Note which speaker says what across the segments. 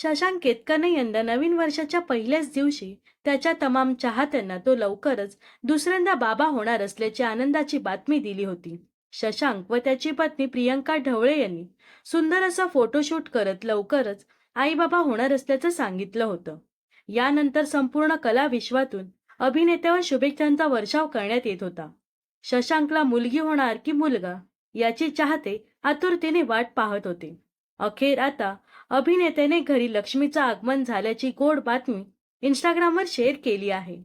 Speaker 1: शशांक केतकरने यंदा नवीन वर्षाच्या पहिल्याच दिवशी त्याच्या तमाम चाहत्यांना तो लवकरच दुसऱ्यांदा बाबा होणार असल्याची आनंदाची बातमी दिली होती. शशांक व त्याची पत्नी प्रियंका ढवळे यांनी सुंदर असा फोटोशूट करत लवकरच आईबाबा होणार असल्याचं सांगितलं होतं. यानंतर संपूर्ण कला विश्वातून अभिनेत्यावर शुभेच्छांचा वर्षाव करण्यात येत होता. शशांकला मुलगी होणार की मुलगा याची चाहते आतुरतेने वाट पाहत होते. अखेर आता अभिनेत्याने घरी लक्ष्मीचं आगमन झाल्याची गोड बातमी इंस्टाग्रामवर शेअर केली आहे.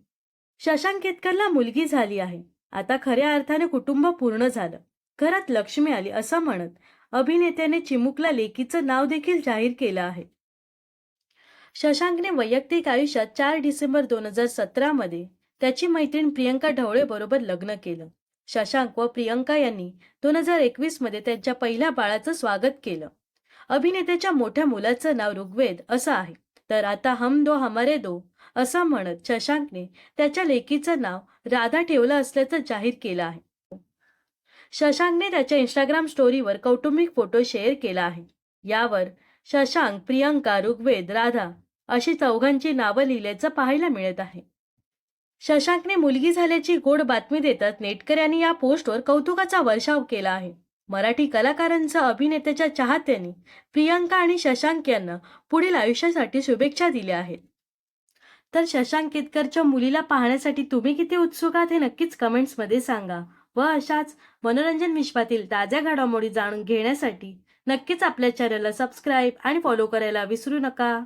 Speaker 1: शशांक केतकरला मुलगी झाली आहे. आता खऱ्या अर्थाने कुटुंब पूर्ण झालं. घरात लक्ष्मी आली असं म्हणत अभिनेत्याने चिमुकला लेकीचं नाव देखील जाहीर केलं आहे. शशांकने वैयक्तिक आयुष्यात चार डिसेंबर दोन हजार सतरामध्ये त्याची मैत्रीण प्रियंका ढवळे बरोबर लग्न केलं. शशांक व प्रियंका यांनी दोन हजार एकवीसमध्ये त्यांच्या पहिल्या बाळाचं स्वागत केलं. अभिनेत्याच्या मोठ्या मुलाचं नाव ऋग्वेद असं आहे. तर आता हम दो हमारे दो असं म्हणत शशांकने त्याच्या लेकीचं नाव राधा ठेवलं असल्याचं जाहीर केलं आहे. शशांकने त्याच्या इंस्टाग्राम स्टोरीवर कौटुंबिक फोटो शेअर केला आहे. यावर शशांक प्रियंका ऋग्वेद राधा अशी चौघांची नावं लिहिल्याचं पाहायला मिळत आहे. शशांकने मुलगी झाल्याची गोड बातमी देतात नेटकऱ्यांनी या पोस्टवर कौतुकाचा वर्षाव केला आहे. मराठी कलाकारांचा अभिनेत्याच्या चाहत्यांनी प्रियांका आणि शशांक यांना पुढील आयुष्यासाठी शुभेच्छा दिल्या आहेत. तर शशांक केतकरच्या मुलीला पाहण्यासाठी तुम्ही किती उत्सुक आहात हे नक्कीच कमेंट्समध्ये सांगा व अशाच मनोरंजन विश्वातील ताज्या घडामोडी जाणून घेण्यासाठी नक्कीच आपल्या चॅनलला सबस्क्राईब आणि फॉलो करायला विसरू नका.